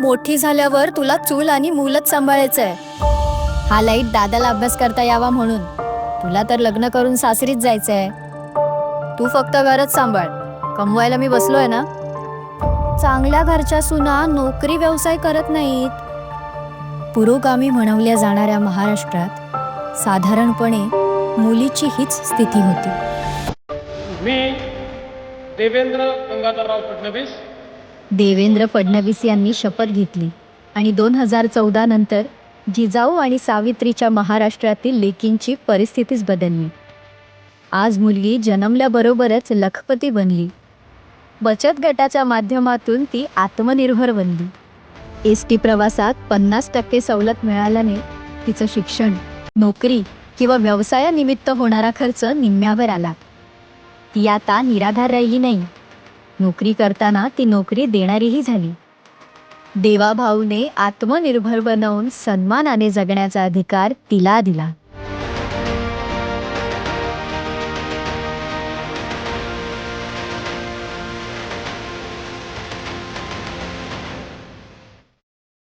मोठी झाल्यावर तुला चूल आणि मूलच सांभाळायचंय. हा लाइट दादाला अभ्यास करता यावा म्हणून. तुला तर लग्न करून सासरीच जायचंय. तू फक्त घरच सांभाळ. कमवायला मी बसलोय ना. चांगल्या घरच्या सुना नोकरी व्यवसाय करत नाहीत. पुरोगामी म्हणवल्या जाणाऱ्या महाराष्ट्रात साधारणपणे मुलीची हीच स्थिती होती. मी देवेंद्र गंगाधरराव फडणवीस देवेंद्र फडणवीस यांनी शपथ घेतली आणि दोन हजार चौदा नंतर जिजाऊ आणि सावित्रीच्या महाराष्ट्रातील लेकींची परिस्थितीच बदलली. आज मुलगी जन्मल्याबरोबरच लखपती बनली. बचत गटाच्या माध्यमातून ती आत्मनिर्भर बनली. एस टी प्रवासात पन्नास टक्के सवलत मिळाल्याने तिचं शिक्षण नोकरी किंवा व्यवसायानिमित्त होणारा खर्च निम्म्यावर आला. ती आता निराधार राहिली नाही. नोकरी करताना ती नोकरी देणारीही झाली. देवाभाऊने आत्मनिर्भर बनवून सन्मानाने जगण्याचा अधिकार तिला दिला.